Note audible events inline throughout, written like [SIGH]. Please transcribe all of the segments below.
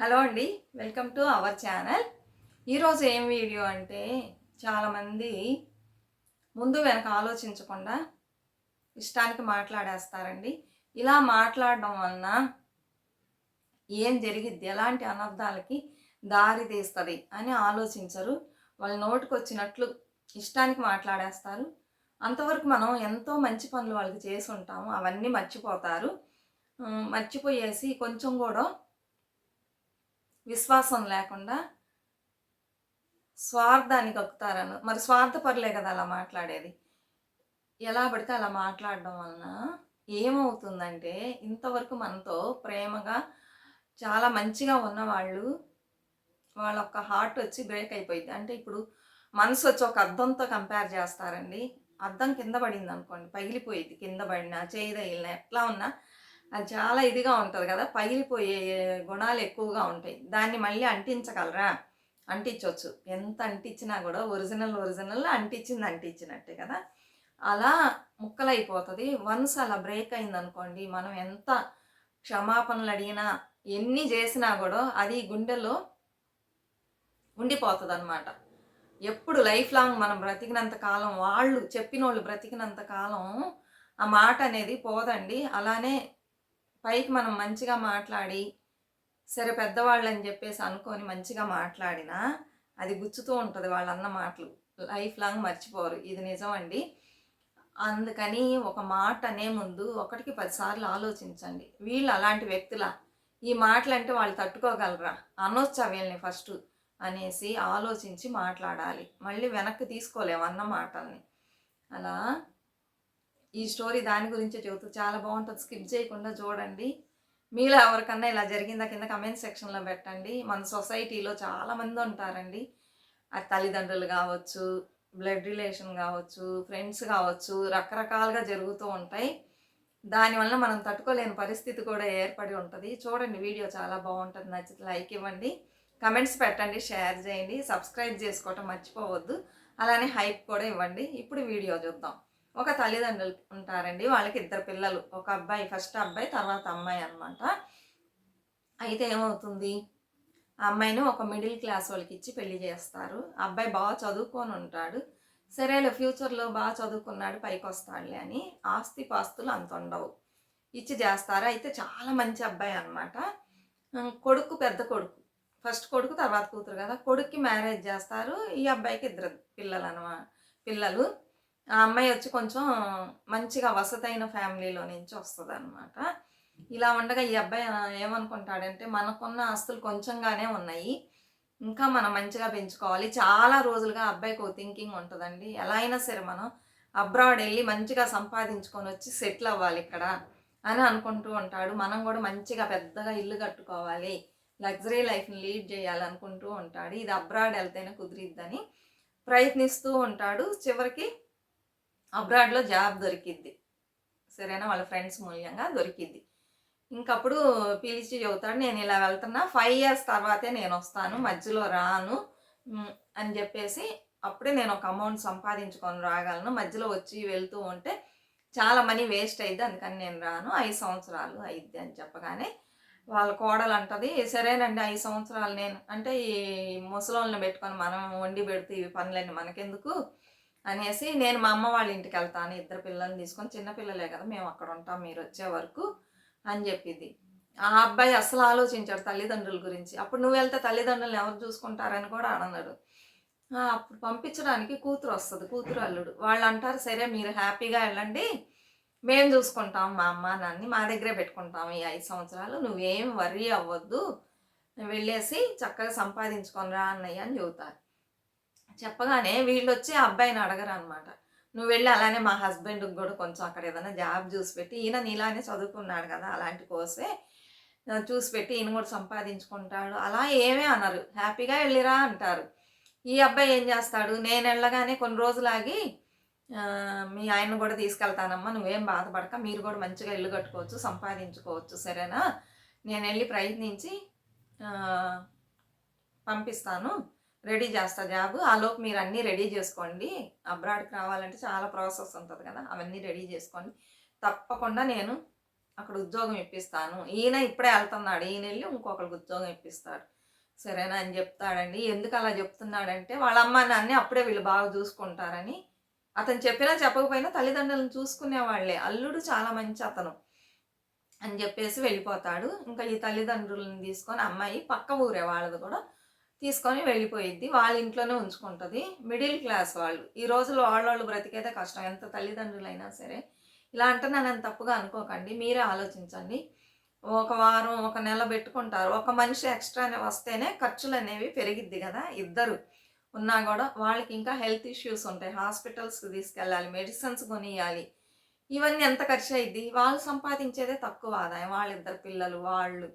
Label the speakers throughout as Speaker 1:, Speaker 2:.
Speaker 1: Hello అండి welcome to our channel. ఈరోజు ఏం వీడియో అంటే చాలామంది ముందు వెనక ఆలోచించకుండా ఇష్టానికి మాట్లాడేస్తారండి. ఇలా మాట్లాడడం వలన ఏం జరిగిద్ది ఎలాంటి అనర్థాలకి దారి తీస్తుంది అని ఆలోచించరు. వాళ్ళ నోటికి వచ్చినట్లు ఇష్టానికి మాట్లాడేస్తారు. అంతవరకు మనం ఎంతో మంచి పనులు వాళ్ళకి చేసి ఉంటాము అవన్నీ మర్చిపోతారు. మర్చిపోయేసి కొంచెం కూడా విశ్వాసం లేకుండా స్వార్థానికి ఎక్కుతారను మరి స్వార్థపరులే కదా అలా మాట్లాడేది. ఎలా పడితే అలా మాట్లాడడం వలన ఏమవుతుందంటే ఇంతవరకు మనతో ప్రేమగా చాలా మంచిగా ఉన్నవాళ్ళు వాళ్ళ యొక్క హార్ట్ వచ్చి బ్రేక్ అయిపోయింది అంటే ఇప్పుడు మనసు వచ్చి ఒక అద్దంతో కంపేర్ చేస్తారండి. అద్దం కింద పడింది అనుకోండి పగిలిపోయింది కింద పడినా చేయి తగిలినా ఎట్లా ఉన్నా అది చాలా ఇదిగా ఉంటుంది కదా పగిలిపోయే గుణాలు ఎక్కువగా ఉంటాయి. దాన్ని మళ్ళీ అంటించగలరా? అంటించవచ్చు ఎంత అంటించినా కూడా ఒరిజినల్ ఒరిజినల్ అంటించింది అంటించినట్టే కదా. అలా ముక్కలైపోతుంది. వన్స్ అలా బ్రేక్ అయిందనుకోండి మనం ఎంత క్షమాపణలు అడిగినా ఎన్ని చేసినా కూడా అది గుండెలో ఉండిపోతుంది అనమాట ఎప్పుడు లైఫ్ లాంగ్ మనం బ్రతికినంత కాలం వాళ్ళు చెప్పిన వాళ్ళు బ్రతికినంత కాలం ఆ మాట అనేది పోదండి. అలానే పైకి మనం మంచిగా మాట్లాడి సరే పెద్దవాళ్ళు అని చెప్పేసి అనుకొని మంచిగా మాట్లాడినా అది గుచ్చుతూ ఉంటుంది వాళ్ళన్న మాటలు. లైఫ్ లాంగ్ మర్చిపోరు. ఇది నిజం అండి. అందుకని ఒక మాట అనే ముందు ఒకటికి పదిసార్లు ఆలోచించండి. వీళ్ళు అలాంటి వ్యక్తుల? ఈ మాటలు అంటే వాళ్ళు తట్టుకోగలరా? అనొచ్చా వీళ్ళని ఫస్ట్ అనేసి ఆలోచించి మాట్లాడాలి. మళ్ళీ వెనక్కి తీసుకోలేము అన్న మాటల్ని. అలా ఈ స్టోరీ దాని గురించే చెబుతూ చాలా బాగుంటుంది. స్కిప్ చేయకుండా చూడండి. మీలో ఎవరికన్నా ఇలా జరిగిందా కింద కమెంట్ సెక్షన్లో పెట్టండి. మన సొసైటీలో చాలామంది ఉంటారండి. అది తల్లిదండ్రులు కావచ్చు బ్లడ్ రిలేషన్ కావచ్చు ఫ్రెండ్స్ కావచ్చు రకరకాలుగా జరుగుతూ ఉంటాయి. దానివల్ల మనం తట్టుకోలేని పరిస్థితి కూడా ఏర్పడి ఉంటుంది. చూడండి వీడియో చాలా బాగుంటుంది. నచ్చితే లైక్ ఇవ్వండి. కమెంట్స్ పెట్టండి షేర్ చేయండి. సబ్స్క్రైబ్ చేసుకోవటం మర్చిపోవద్దు. అలానే హైప్ కూడా ఇవ్వండి. ఇప్పుడు వీడియో చూద్దాం. ఒక తల్లిదండ్రులు ఉంటారండి. వాళ్ళకి ఇద్దరు పిల్లలు. ఒక అబ్బాయి ఫస్ట్ అబ్బాయి తర్వాత అమ్మాయి అనమాట అయితే ఏమవుతుంది? ఆ అమ్మాయిని ఒక మిడిల్ క్లాస్ వాళ్ళకి ఇచ్చి పెళ్ళి చేస్తారు. ఆ అబ్బాయి బాగా చదువుకొని ఉంటాడు. సరేలే ఫ్యూచర్లో బాగా చదువుకున్నాడు పైకి వస్తాడులే అని ఆస్తి పాస్తులు అంత ఉండవు. ఇచ్చి చేస్తారు. అయితే చాలా మంచి అబ్బాయి అనమాట కొడుకు పెద్ద కొడుకు. ఫస్ట్ కొడుకు తర్వాత కూతురు కదా. కొడుక్కి మ్యారేజ్ చేస్తారు. ఈ అబ్బాయికి ఇద్దరు పిల్లలు అనమాట పిల్లలు. ఆ అమ్మాయి వచ్చి కొంచెం మంచిగా వసతైన ఫ్యామిలీలో నుంచి వస్తుంది అనమాట ఇలా ఉండగా ఈ అబ్బాయి ఏమనుకుంటాడంటే మనకున్న ఆస్తులు కొంచెంగానే ఉన్నాయి. ఇంకా మనం మంచిగా పెంచుకోవాలి. చాలా రోజులుగా అబ్బాయికి ఒక థింకింగ్ ఉంటుందండి. ఎలా అయినా సరే మనం అబ్రాడ్ వెళ్ళి మంచిగా సంపాదించుకొని వచ్చి సెటిల్ అవ్వాలి ఇక్కడ అని అనుకుంటూ ఉంటాడు. మనం కూడా మంచిగా పెద్దగా ఇల్లు కట్టుకోవాలి. లగ్జరీ లైఫ్ని లీడ్ చేయాలనుకుంటూ ఉంటాడు. ఇది అబ్రాడ్ వెళ్తేనే కుదిరిద్దని ప్రయత్నిస్తూ ఉంటాడు. చివరికి అబ్రాడ్లో జాబ్ దొరికిద్ది. సరేనా? వాళ్ళ ఫ్రెండ్స్ మూల్యంగా దొరికిద్ది. ఇంకప్పుడు పిలిచి చెబుతాడు నేను ఇలా వెళ్తున్నా. ఫైవ్ ఇయర్స్ తర్వాతే నేను వస్తాను. మధ్యలో రాను. అని చెప్పేసి అప్పుడే నేను ఒక అమౌంట్ సంపాదించుకొని రాగలను. మధ్యలో వచ్చి వెళ్తూ ఉంటే చాలా మనీ వేస్ట్ అయింది అందుకని నేను రాను. ఐదు సంవత్సరాలు అయిద్ది అని చెప్పగానే వాళ్ళ కోడలు అంటది సరేనండి ఐదు సంవత్సరాలు నేను. అంటే ఈ ముసలోళ్ళని పెట్టుకొని మనం వండి పెడితే ఇవి పనులన్నీ మనకెందుకు? అనేసి నేను మా అమ్మ వాళ్ళ ఇంటికి వెళ్తాను ఇద్దరు పిల్లల్ని తీసుకొని చిన్న పిల్లలే కదా మేము అక్కడ ఉంటాం మీరు వచ్చే వరకు అని చెప్పింది ఆ అబ్బాయి అసలు ఆలోచించాడు తల్లిదండ్రుల గురించి. అప్పుడు నువ్వు వెళ్తే తల్లిదండ్రులను ఎవరు చూసుకుంటారని కూడా అన్నాడు. అప్పుడు పంపించడానికి కూతురు వస్తుంది కూతురు అల్లుడు. వాళ్ళు అంటారు సరే మీరు హ్యాపీగా వెళ్ళండి మేము చూసుకుంటాం మా అమ్మ నాన్ని మా దగ్గరే పెట్టుకుంటాం ఈ ఐదు సంవత్సరాలు నువ్వేం వర్రీ అవ్వద్దు వెళ్ళేసి చక్కగా సంపాదించుకొని రా అన్నయ్య అని చెబుతారు. చెప్పగానే వీళ్ళు వచ్చి ఆ అబ్బాయిని అడగరు అనమాట నువ్వు వెళ్ళి అలానే మా హస్బెండ్కి కూడా కొంచెం అక్కడ ఏదైనా జాబ్ చూసి పెట్టి ఈయన నీలానే చదువుకున్నాడు కదా అలాంటి కోసే చూసి పెట్టి ఈయన కూడా సంపాదించుకుంటాడు. అలా ఏమీ అనరు. హ్యాపీగా వెళ్ళిరా అంటారు. ఈ అబ్బాయి ఏం చేస్తాడు? నేను వెళ్ళగానే కొన్ని రోజులాగి మీ ఆయన కూడా తీసుకెళ్తానమ్మా నువ్వేం బాధపడక మీరు కూడా మంచిగా ఇల్లు కట్టుకోవచ్చు సంపాదించుకోవచ్చు సరేనా? నేను వెళ్ళి ప్రయత్నించి పంపిస్తాను. రెడీ చేస్తా జాబ్. ఆలోపు మీరు అన్నీ రెడీ చేసుకోండి. అబ్రాడ్కి రావాలంటే చాలా ప్రాసెస్ ఉంటుంది కదా అవన్నీ రెడీ చేసుకోండి. తప్పకుండా నేను అక్కడ ఉద్యోగం ఇప్పిస్తాను. ఈయన ఇప్పుడే వెళ్తున్నాడు. ఈయన వెళ్ళి ఇంకొకరికి ఉద్యోగం ఇప్పిస్తాడు. సరేనా అని చెప్తాడండి. ఎందుకు అలా చెప్తున్నాడంటే వాళ్ళ అమ్మ నాన్ని అప్పుడే వీళ్ళు బాగా చూసుకుంటారని. అతను చెప్పినా చెప్పకపోయినా తల్లిదండ్రులను చూసుకునేవాళ్ళే అల్లుడు చాలా మంచి అతను అని చెప్పేసి వెళ్ళిపోతాడు. ఇంకా ఈ తల్లిదండ్రులను తీసుకొని అమ్మాయి పక్క ఊరే వాళ్ళది కూడా. తీసుకొని వెళ్ళిపోయిద్ది. వాళ్ళ ఇంట్లోనే ఉంచుకుంటుంది. మిడిల్ క్లాస్ వాళ్ళు. ఈ రోజుల్లో వాళ్ళోళ్ళు బ్రతికేదే కష్టం. ఎంత తల్లిదండ్రులైనా సరే. ఇలా అంటే నన్ను తప్పుగా అనుకోకండి. మీరే ఆలోచించండి. ఒక వారం ఒక నెల పెట్టుకుంటారు. ఒక మనిషి ఎక్స్ట్రా వస్తేనే ఖర్చులు అనేవి పెరిగిద్ది కదా ఇద్దరు. ఉన్నా కూడా వాళ్ళకి ఇంకా హెల్త్ ఇష్యూస్ ఉంటాయి. హాస్పిటల్స్కి తీసుకెళ్ళాలి. మెడిసిన్స్ కొనియాలి. ఇవన్నీ ఎంత ఖర్చు అయింది వాళ్ళు సంపాదించేదే తక్కువ ఆదాయం. వాళ్ళిద్దరు పిల్లలు వాళ్ళు.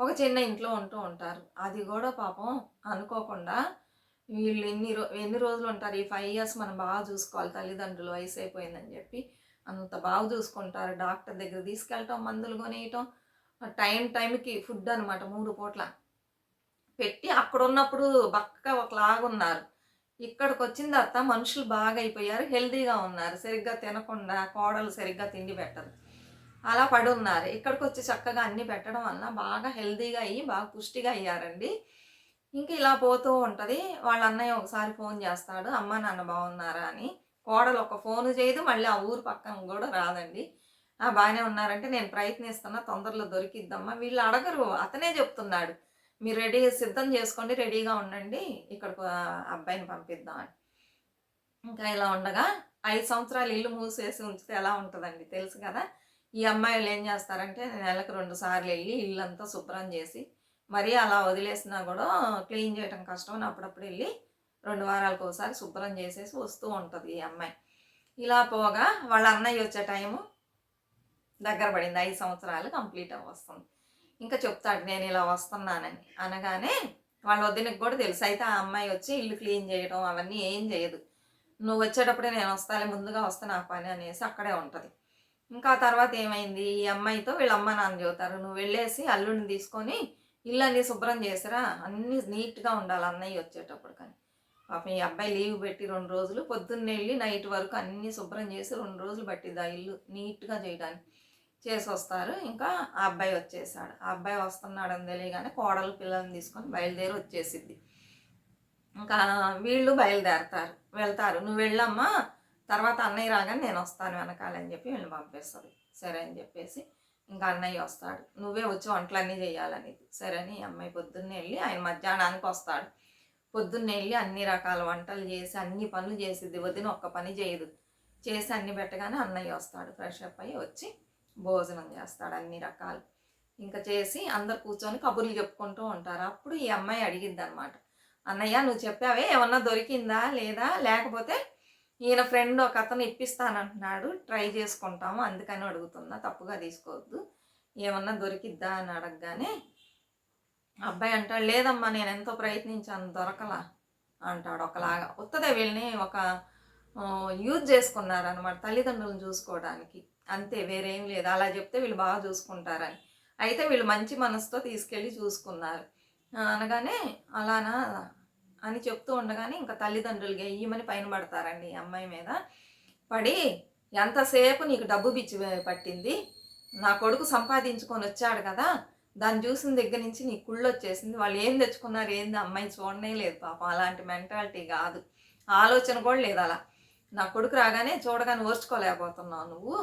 Speaker 1: ఒక చిన్న ఇంట్లో ఉంటూ ఉంటారు. అది కూడా పాపం అనుకోకుండా వీళ్ళు ఎన్ని రో ఎన్ని రోజులు ఉంటారు? ఈ ఫైవ్ ఇయర్స్ మనం బాగా చూసుకోవాలి. తల్లిదండ్రులు వయసు అయిపోయిందని చెప్పి అంత బాగా చూసుకుంటారు. డాక్టర్ దగ్గర తీసుకెళ్ళటం మందులు కొనేయటం టైం టైంకి ఫుడ్ అనమాట మూడు పూట్ల. పెట్టి అక్కడ ఉన్నప్పుడు బక్క ఒకలాగా ఉన్నారు ఇక్కడికి వచ్చిన తర్వాత మనుషులు బాగా అయిపోయారు. హెల్తీగా ఉన్నారు. సరిగ్గా తినకుండా కోడలు సరిగ్గా తిండి పెట్టరు అలా పడి ఉన్నారు ఇక్కడికి వచ్చి చక్కగా అన్నీ పెట్టడం వల్ల బాగా హెల్తీగా అయ్యి బాగా పుష్టిగా అయ్యారండి. ఇంకా ఇలా పోతూ ఉంటుంది. వాళ్ళ అన్నయ్య ఒకసారి ఫోన్ చేస్తాడు అమ్మ నాన్న బాగున్నారా? అని. కోడలు ఒక ఫోన్ చేయదు మళ్ళీ ఆ ఊరు పక్కన కూడా రాదండి. ఆ బాగానే ఉన్నారంటే నేను ప్రయత్నిస్తున్నా తొందరలో దొరికిద్దమ్మా. వీళ్ళు అడగరు అతనే చెప్తున్నాడు. మీరు రెడీ సిద్ధం చేసుకోండి రెడీగా ఉండండి ఇక్కడికి అబ్బాయిని అబ్బాయిని పంపిద్దామని ఇంకా ఇలా ఉండగా ఐదు సంవత్సరాలు ఇల్లు మూసేసి ఉంచితే ఎలా ఉంటుందండి? తెలుసు కదా? ఈ అమ్మాయిలు ఏం చేస్తారంటే నెలకు రెండు సార్లు వెళ్ళి ఇల్లంతా శుభ్రం చేసి మరీ అలా వదిలేసినా కూడా క్లీన్ చేయడం కష్టం అని అప్పుడప్పుడు వెళ్ళి రెండు వారాలకు ఒకసారి శుభ్రం చేసేసి వస్తూ ఉంటుంది ఈ అమ్మాయి. ఇలా పోగా వాళ్ళ అన్నయ్య వచ్చే టైము దగ్గర పడింది ఐదు సంవత్సరాలు కంప్లీట్ వస్తుంది ఇంకా చెప్తాడు నేను ఇలా వస్తున్నానని. అనగానే వాళ్ళ వదినకి కూడా తెలుసు అయితే ఆ అమ్మాయి వచ్చి ఇల్లు క్లీన్ చేయడం అవన్నీ ఏం చేయదు. నువ్వు వచ్చేటప్పుడే నేను వస్తాలే ముందుగా వస్తే నా పని అనేసి అక్కడే ఉంటుంది. ఇంకా తర్వాత ఏమైంది? ఈ అమ్మాయితో వీళ్ళ అమ్మ నాన్న చెబుతారు నువ్వు వెళ్ళేసి అల్లుడిని తీసుకొని ఇల్లు అన్నీ శుభ్రం చేసిరా. అన్నీ నీట్గా ఉండాలి అన్నయ్య వచ్చేటప్పుడు కానీ. పాపం ఈ అబ్బాయి లీవ్ పెట్టి రెండు రోజులు పొద్దున్నే వెళ్ళి నైట్ వరకు అన్నీ శుభ్రం చేసి రెండు రోజులు పట్టింది ఆ ఇల్లు నీట్గా చేయడానికి. చేసి వస్తారు. ఇంకా ఆ అబ్బాయి వచ్చేసాడు. ఆ అబ్బాయి వస్తున్నాడని తెలియగానే కోడలు పిల్లల్ని తీసుకొని బయలుదేరి వచ్చేసిద్ది. ఇంకా వీళ్ళు బయలుదేరతారు. వెళ్తారు. నువ్వు వెళ్ళమ్మా. తర్వాత అన్నయ్య రాగానే నేను వస్తాను వెనకాలని చెప్పి వీళ్ళని పంపిస్తుంది సరే అని చెప్పేసి ఇంకా అన్నయ్య వస్తాడు. నువ్వే వచ్చి వంటలన్నీ చేయాలనేది. సరే అని ఈ అమ్మాయి పొద్దున్నే వెళ్ళి ఆయన మధ్యాహ్నానికి వస్తాడు. పొద్దున్నే వెళ్ళి అన్ని రకాల వంటలు చేసి అన్ని పనులు చేసిద్ది. వదిన ఒక్క పని చేయదు. చేసి అన్ని పెట్టగానే అన్నయ్య వస్తాడు. ఫ్రెష్ అప్ అయ్యి వచ్చి భోజనం చేస్తాడు అన్ని రకాలు. ఇంకా చేసి అందరు కూర్చొని కబుర్లు చెప్పుకుంటూ ఉంటారు. అప్పుడు ఈ అమ్మాయి అడిగిద్ది అనమాట అన్నయ్య నువ్వు చెప్పావే ఏమన్నా దొరికిందా లేదా? లేకపోతే ఈయన ఫ్రెండ్ ఒక అతను ఇప్పిస్తానంటున్నాడు ట్రై చేసుకుంటాము. అందుకని అడుగుతున్నా తప్పుగా తీసుకోవద్దు. ఏమన్నా దొరికిద్దా? అని అడగగానే అబ్బాయి అంటాడు లేదమ్మా నేను ఎంతో ప్రయత్నించాను దొరకలా. అంటాడు ఒకలాగా. ఉత్తదే వీళ్ళని ఒక యూజ్ చేసుకున్నారు అనమాట తల్లిదండ్రులను చూసుకోవడానికి. అంతే వేరేం లేదు. అలా చెప్తే వీళ్ళు బాగా చూసుకుంటారని. అయితే వీళ్ళు మంచి మనసుతో తీసుకెళ్ళి చూసుకున్నారు. అనగానే అలానా? అని చెప్తూ ఉండగానే ఇంకా తల్లిదండ్రులు గెయ్యమని పైన పడతారండి అమ్మాయి మీద. పడి ఎంతసేపు నీకు డబ్బు పిచ్చి పట్టింది? నా కొడుకు సంపాదించుకొని వచ్చాడు కదా దాన్ని చూసిన దగ్గర నుంచి నీ కుళ్ళు వచ్చేసింది వాళ్ళు ఏం తెచ్చుకున్నారు ఏంది? అమ్మాయి చూడనే లేదు పాపం. అలాంటి మెంటాలిటీ కాదు. ఆలోచన కూడా లేదు అలా. నా కొడుకు రాగానే చూడగానే ఓర్చుకోలేకపోతున్నావు నువ్వు.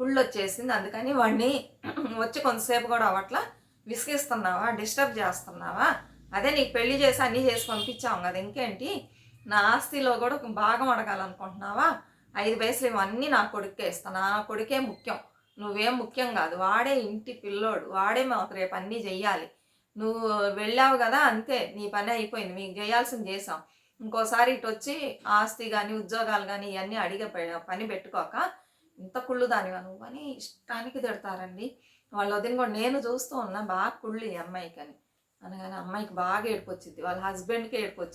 Speaker 1: కుళ్ళు వచ్చేసింది అందుకని వాడిని [CLEARS THROAT] వచ్చి కొంతసేపు కూడా అవట్లా విసిగిస్తున్నావా? డిస్టర్బ్ చేస్తున్నావా? అదే నీకు పెళ్ళి చేసి అన్నీ చేసి పంపించాం కదా ఇంకేంటి? నా ఆస్తిలో కూడా ఒక భాగం అడగాలనుకుంటున్నావా? ఐదు పైసలు ఇవన్నీ నా కొడుకే ఇస్తాను నా కొడుకే ముఖ్యం. నువ్వేం ముఖ్యం కాదు. వాడే ఇంటి పిల్లోడు. వాడే మాకు రేపు అన్నీ చెయ్యాలి. నువ్వు వెళ్ళావు కదా అంతే. నీ పని అయిపోయింది. మీకు చేయాల్సింది చేసాం ఇంకోసారి ఇటు వచ్చి ఆస్తి కానీ ఉద్యోగాలు కానీ ఇవన్నీ అడిగే ప- పని పెట్టుకోక ఇంత కుళ్ళు దానివా నువ్వు అని ఇష్టానికి తిడతారండి. వాళ్ళ వదిన కూడా నేను చూస్తూ ఉన్నా బాగా కుళ్ళు ఈ అమ్మాయికి అని అనగానే అమ్మాయికి బాగా ఏడుపు వాళ్ళ హస్బెండ్కి ఏడుపు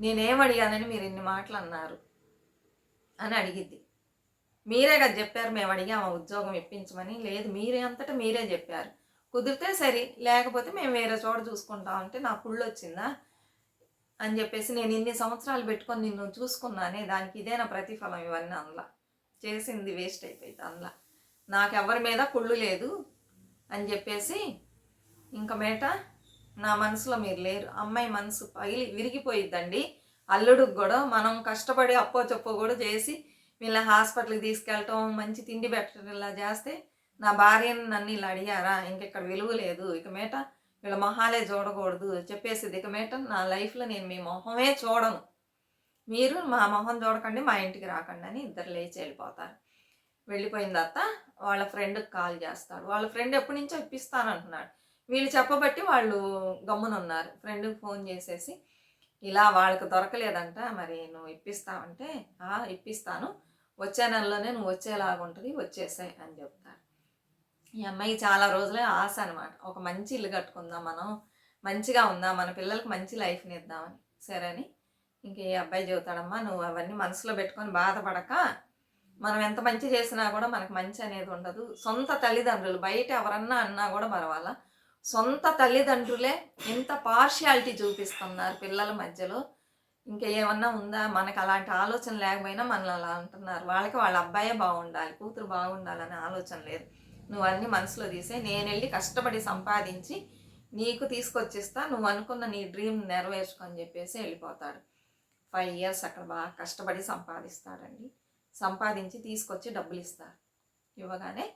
Speaker 1: నేనేం అడిగానని మీరు ఇన్ని మాటలు అన్నారు అని అడిగిద్ది మీరే కదా చెప్పారు మేము అడిగాము ఉద్యోగం ఇప్పించమని. లేదు మీరే అంతటా మీరే చెప్పారు. కుదిరితే సరే లేకపోతే మేము వేరే చోట చూసుకుంటాం అంటే నా పుళ్ళు వచ్చిందా అని చెప్పేసి నేను ఇన్ని సంవత్సరాలు పెట్టుకొని నిన్ను చూసుకున్నానే దానికి ఇదేనా ప్రతిఫలం ఇవన్నీ అందులో. చేసింది వేస్ట్ అయిపోయింది అందులో. నాకెవరి మీద కుళ్ళు లేదు అని చెప్పేసి ఇంకా మేట నా మనసులో మీరు లేరు. అమ్మాయి మనసు పగిలి విరిగిపోయిద్దండి. అల్లుడికి కూడా మనం కష్టపడి అప్పో చెప్పో కూడా చేసి వీళ్ళ హాస్పిటల్కి తీసుకెళ్ళటం మంచి తిండి పెట్టడం ఇలా చేస్తే నా భార్యను నన్ను ఇలా అడిగారా? ఇంకెక్కడ విలువ లేదు. ఇక మేట వీళ్ళ మొహాలే చూడకూడదు చెప్పేసి ఇక మేట నా లైఫ్లో నేను మీ మొహమే చూడను. మీరు మా మొహం చూడకండి మా ఇంటికి రాకండి అని ఇద్దరు లేచి వెళ్ళిపోతారు. వెళ్ళిపోయిన తర్వాత వాళ్ళ ఫ్రెండ్కి కాల్ చేస్తాడు. వాళ్ళ ఫ్రెండ్ ఎప్పటి నుంచో ఇప్పిస్తానంటున్నాడు. వీళ్ళు చెప్పబట్టి వాళ్ళు గమ్మునున్నారు. ఫ్రెండ్కి ఫోన్ చేసేసి ఇలా వాళ్ళకి దొరకలేదంట మరి నువ్వు ఇప్పిస్తావంటే ఇప్పిస్తాను. వచ్చే నెలలోనే నువ్వు వచ్చేలాగా ఉంటుంది వచ్చేసాయి అని చెప్తారు. ఈ అమ్మాయి చాలా రోజులే ఆశ అనమాట ఒక మంచి ఇల్లు కట్టుకుందాం మనం మంచిగా ఉందాం మన పిల్లలకి మంచి లైఫ్ని ఇద్దామని సరే అని? ఇంక ఈ అబ్బాయి చెబుతాడమ్మా నువ్వు అవన్నీ మనసులో పెట్టుకొని బాధపడక. మనం ఎంత మంచి చేసినా కూడా మనకు మంచి అనేది ఉండదు. సొంత తల్లిదండ్రులు బయట ఎవరన్నా అన్నా కూడా పర్వాలా? సొంత తల్లిదండ్రులే ఇంత పార్షియాలిటీ చూపిస్తున్నారు పిల్లల మధ్యలో. ఇంకా ఏమన్నా ఉందా? మనకు అలాంటి ఆలోచన లేకపోయినా మనల్ని అలా అంటున్నారు. వాళ్ళకి వాళ్ళ అబ్బాయే బాగుండాలి కూతురు బాగుండాలనే ఆలోచన లేదు. నువ్వు అన్ని మనసులో తీసే నేను వెళ్ళి కష్టపడి సంపాదించి నీకు తీసుకొచ్చిస్తా నువ్వు అనుకున్న నీ డ్రీమ్ నెరవేర్చుకొని చెప్పేసి వెళ్ళిపోతాడు. ఫైవ్ ఇయర్స్ అక్కడ బాగా కష్టపడి సంపాదిస్తాడండి. సంపాదించి తీసుకొచ్చి డబ్బులు ఇస్తారు ఇవ్వగానే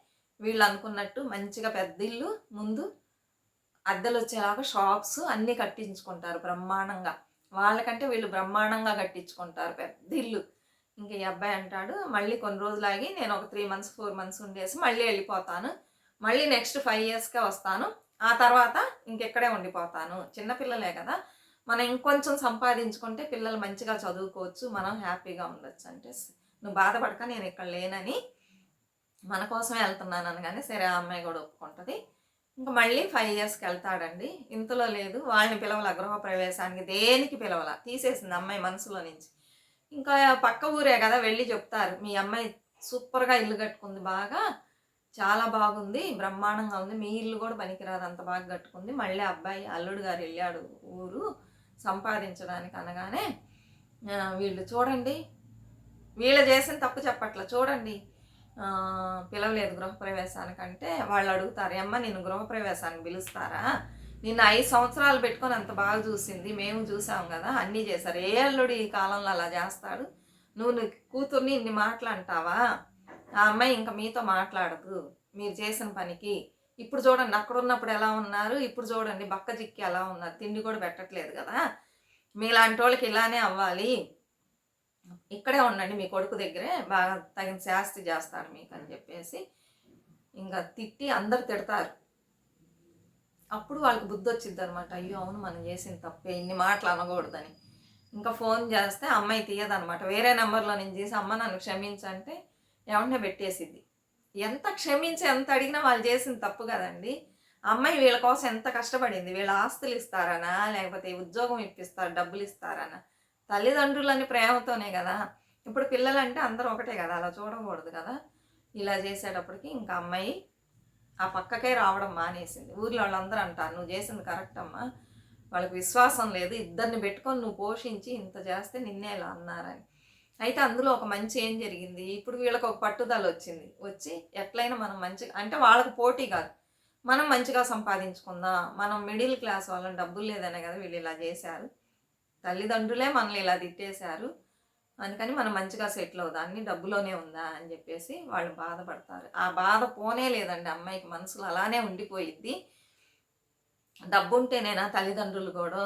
Speaker 1: వీళ్ళు అనుకున్నట్టు మంచిగా పెద్ద ఇల్లు ముందు అద్దెలు వచ్చేలాగా షాప్స్ అన్నీ కట్టించుకుంటారు బ్రహ్మాండంగా. వాళ్ళకంటే వీళ్ళు బ్రహ్మాండంగా కట్టించుకుంటారు పెద్ద ఇల్లు. ఇంకా ఈ అబ్బాయి అంటాడు మళ్ళీ కొన్ని రోజులు ఆగి నేను ఒక త్రీ మంత్స్ ఫోర్ మంత్స్ ఉండేసి మళ్ళీ వెళ్ళిపోతాను. మళ్ళీ నెక్స్ట్ ఫైవ్ ఇయర్స్కే వస్తాను. ఆ తర్వాత ఇంకెక్కడే ఉండిపోతాను. చిన్నపిల్లలే కదా. మనం ఇంకొంచెం సంపాదించుకుంటే పిల్లలు మంచిగా చదువుకోవచ్చు. మనం హ్యాపీగా ఉండొచ్చు. అంటే నువ్వు బాధపడక నేను ఇక్కడ లేనని మన కోసమే వెళ్తున్నాను అనగానే సరే ఆ అమ్మాయి కూడా ఒప్పుకుంటుంది. ఇంకా మళ్ళీ ఫైవ్ ఇయర్స్కి వెళ్తాడండి. ఇంతలో లేదు. వాళ్ళని పిలవల గృహ ప్రవేశానికి దేనికి పిలవల? తీసేసింది అమ్మాయి మనసులో నుంచి. ఇంకా పక్క ఊరే కదా వెళ్ళి చెప్తారు. మీ అమ్మాయి సూపర్గా ఇల్లు కట్టుకుంది బాగా. చాలా బాగుంది. బ్రహ్మాండంగా ఉంది. మీ ఇల్లు కూడా పనికిరాదు. అంత బాగా కట్టుకుంది. మళ్ళీ అబ్బాయి అల్లుడు గారు వెళ్ళాడు ఊరు సంపాదించడానికి అనగానే వీళ్ళు చూడండి. వీళ్ళు చేసిన తప్పు చెప్పట్ల. చూడండి. పిలవలేదు గృహప్రవేశానికంటే వాళ్ళు అడుగుతారు అమ్మ నేను గృహప్రవేశానికి పిలుస్తారా? నిన్న ఐదు సంవత్సరాలు పెట్టుకొని అంత బాగా చూసింది మేము చూసాం కదా అన్నీ చేశారు. ఏ అల్లుడు ఈ కాలంలో అలా చేస్తాడు? నువ్వు నీ కూతుర్ని ఇన్ని మాట్లాంటావా ఆ అమ్మాయి ఇంకా మీతో మాట్లాడదు మీరు చేసిన పనికి. ఇప్పుడు చూడండి అక్కడ ఉన్నప్పుడు ఎలా ఉన్నారు? ఇప్పుడు చూడండి బక్క చిక్కి ఎలా ఉన్నారు? తిండి కూడా పెట్టట్లేదు కదా. మీలాంటి వాళ్ళకి ఇలానే అవ్వాలి. ఇక్కడే ఉండండి మీ కొడుకు దగ్గరే బాగా తగిన శాస్తి చేస్తాను మీకు అని చెప్పేసి ఇంకా తిట్టి అందరు తిడతారు. అప్పుడు వాళ్ళకి బుద్ధి వచ్చింది అనమాట అయ్యో అవును మనం చేసిన తప్పే ఇన్ని మాటలు అనకూడదని. ఇంకా ఫోన్ చేస్తే అమ్మాయి తీయదనమాట వేరే నెంబర్లో నేను చేసి అమ్మ నన్ను క్షమించంటే ఎవరినే పెట్టేసిద్ది. ఎంత క్షమించి ఎంత అడిగినా వాళ్ళు చేసిన తప్పు కదండి. అమ్మాయి వీళ్ళ కోసం ఎంత కష్టపడింది? వీళ్ళ ఆస్తులు ఇస్తారనా? లేకపోతే ఉద్యోగం ఇప్పిస్తారు డబ్బులు ఇస్తారనా? తల్లిదండ్రులని ప్రేమతోనే కదా. ఇప్పుడు పిల్లలంటే అందరూ ఒకటే కదా అలా చూడకూడదు కదా. ఇలా చేసేటప్పటికి ఇంకా అమ్మాయి ఆ పక్కకే రావడం మానేసింది. ఊర్లో వాళ్ళందరూ అంటారు నువ్వు చేసింది కరెక్ట్ అమ్మా. వాళ్ళకి విశ్వాసం లేదు. ఇద్దరిని పెట్టుకొని నువ్వు పోషించి ఇంత చేస్తే నిన్నే ఇలా అన్నారని. అయితే అందులో ఒక మంచి ఏం జరిగింది? ఇప్పుడు వీళ్ళకి ఒక పట్టుదల వచ్చింది. వచ్చి ఎట్లయినా మనం మంచిగా అంటే వాళ్ళకి పోటీ కాదు. మనం మంచిగా సంపాదించుకుందాం. మనం మిడిల్ క్లాస్ వాళ్ళని డబ్బులు లేదనే కదా వీళ్ళు ఇలా చేశారు. తల్లిదండ్రులే మనల్ని ఇలా తిట్టేశారు. అందుకని మనం మంచిగా సెటిల్ అవుదాం. అన్ని డబ్బులోనే ఉందా అని చెప్పేసి వాళ్ళు బాధపడతారు. ఆ బాధ పోనే లేదండి. అమ్మాయికి మనసులో అలానే ఉండిపోయిద్ది. డబ్బు ఉంటేనేనా తల్లిదండ్రులు కూడా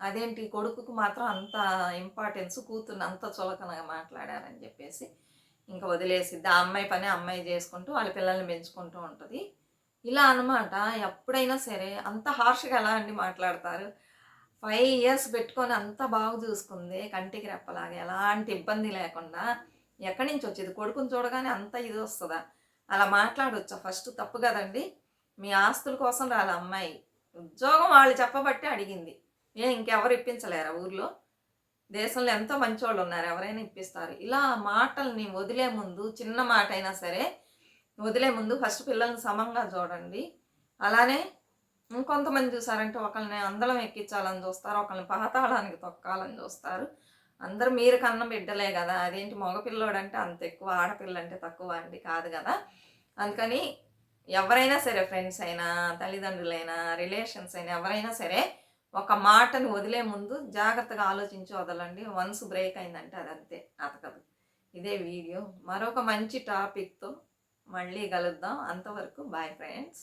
Speaker 1: అదేంటి? కొడుకుకు మాత్రం అంత ఇంపార్టెన్స్ కూతుర్ని అంత చులకనగా మాట్లాడారని చెప్పేసి ఇంకా వదిలేసిద్ది. ఆ అమ్మాయి పని అమ్మాయి చేసుకుంటూ వాళ్ళ పిల్లల్ని పెంచుకుంటూ ఉంటుంది. ఇలా అనమాట ఎప్పుడైనా సరే అంత హార్ష్గా ఎలా అండి మాట్లాడతారు? ఫైవ్ ఇయర్స్ పెట్టుకొని అంత బాగా చూసుకుంది కంటికి రెప్పలాగా ఎలాంటి ఇబ్బంది లేకుండా ఎక్కడి నుంచి వచ్చేది? కొడుకుని చూడగానే అంత ఇది వస్తుందా? అలా మాట్లాడొచ్చా? ఫస్ట్ తప్పు కదండి. మీ ఆస్తుల కోసం రాలే అమ్మాయి. ఉద్యోగం వాళ్ళు చెప్పబట్టి అడిగింది. ఏ ఇంకెవరు ఇప్పించలేరా ఊర్లో? దేశంలో ఎంతో మంచోళ్ళు ఉన్నారు ఎవరైనా ఇప్పిస్తారు. ఇలా మాటల్ని వదిలే ముందు చిన్న మాట అయినా సరే వదిలే ముందు ఫస్ట్ పిల్లల్ని సమంగా చూడండి. అలానే ఇంకొంతమంది చూసారంటే ఒకరిని అందలం ఎక్కించాలని చూస్తారు ఒకరిని పాతాళానికి తొక్కాలని చూస్తారు. అందరు మీరు కన్న బిడ్డలే కదా అదేంటి మగపిల్లోడు అంటే అంత ఎక్కువ ఆడపిల్ల అంటే తక్కువ అండి కాదు కదా. అందుకని ఎవరైనా సరే ఫ్రెండ్స్ అయినా తల్లిదండ్రులైనా రిలేషన్స్ అయినా ఎవరైనా సరే ఒక మాటను వదిలే ముందు జాగ్రత్తగా ఆలోచించి వదలండి. వన్స్ బ్రేక్ అయిందంటే అది అంతే అతకదు. ఇదే వీడియో మరొక మంచి టాపిక్తో మళ్ళీ కలుద్దాం. అంతవరకు బాయ్ ఫ్రెండ్స్